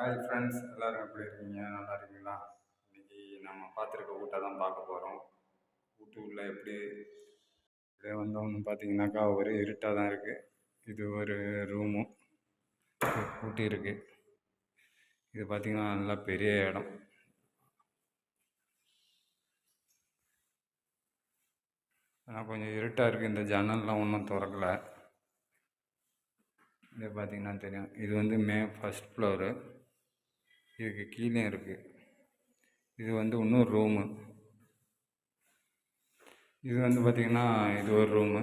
Hi friends எல்லோரும் எப்படி இருக்கீங்க? நல்லா இருக்கீங்களா? இன்றைக்கி நம்ம பார்த்துருக்க ஊட்டை தான் பார்க்க போகிறோம் ஊட்டு உள்ள எப்படி இப்படியே வந்தோம்னு பார்த்தீங்கன்னாக்கா ஒரே இருட்டாக தான் இருக்குது இது ஒரு ரூமும் ஊட்டி இருக்குது இது பார்த்திங்கன்னா நல்லா பெரிய இடம். ஆனால் கொஞ்சம் இருட்டாக இருக்குது இந்த ஜன்னல்லாம் ஒன்றும் திறக்கலை. இது பார்த்திங்கன்னா தெரியும். இது வந்து மே ஃபஸ்ட் ஃப்ளோரு இதுக்கு கீழே இருக்குது இது வந்து இன்னொரு ரூமு இது வந்து பார்த்திங்கன்னா இது ஒரு ரூமு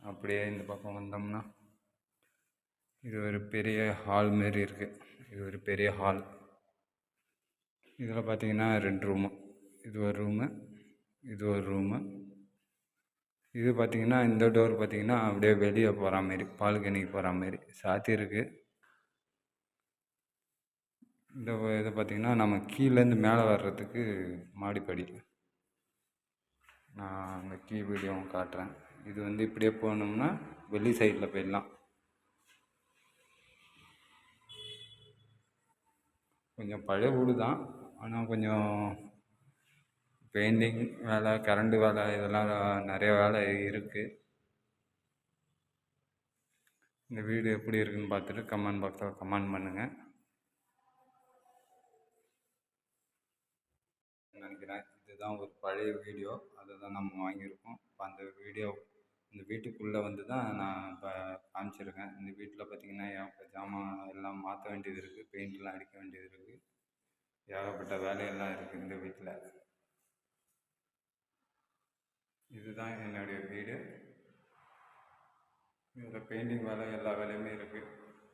அப்படியே இந்த பக்கம் வந்தோம்னா இது ஒரு பெரிய ஹால் மாரி இருக்குது இது ஒரு பெரிய ஹால் இதில் பார்த்திங்கன்னா ரெண்டு ரூமு இது ஒரு ரூமு இது ஒரு ரூமு இது பார்த்திங்கன்னா இந்த டோர் பார்த்திங்கன்னா அப்படியே வெளியே போகிற மாரி பால்கனிக்கு போகிற மாரி சாத்தியிருக்கு இந்த இதை பார்த்திங்கன்னா நம்ம கீழேருந்து மேலே வர்றதுக்கு மாடிப்படி. நான் அந்த கீ வீடியோவும் காட்டுறேன். இது வந்து இப்படியே போனோம்னா வெளி சைடில் போயிடலாம். கொஞ்சம் பழைய வீடு தான் ஆனால் கொஞ்சம் பெயிண்டிங் வேலை கரண்டு வேலை இதெல்லாம் நிறைய வேலை இருக்குது இந்த வீடு எப்படி இருக்குதுன்னு பார்த்துட்டு கமெண்ட் பாக்ஸில் கமெண்ட் பண்ணுங்கள் நினைக்கிறேன் இதுதான் ஒரு பழைய வீடியோ. அதை தான் நம்ம வாங்கியிருக்கோம். இப்போ அந்த வீடியோ இந்த வீட்டுக்குள்ளே வந்து தான் நான் இப்போ காமிச்சிருக்கேன். இந்த வீட்டில் பார்த்திங்கன்னா இப்போ ஜாமான் எல்லாம் மாற்ற வேண்டியது இருக்குது பெயிண்ட்லாம் அடிக்க வேண்டியது இருக்குது ஏகப்பட்ட வேலையெல்லாம் இருக்குது இந்த வீட்டில். இதுதான் என்னுடைய வீடு. இதில் பெயிண்டிங் வேலை எல்லா வேலையுமே இருக்குது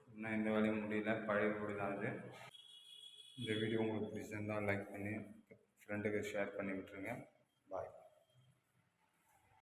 இன்னும் இந்த வேலையும் முடியல பழைய வீடு தான் அது. இந்த வீடியோ உங்களுக்கு பிடிச்சிருந்தால் லைக் பண்ணி ஃப்ரெண்டுக்கு ஷேர் பண்ணி விட்டுருங்க பாய்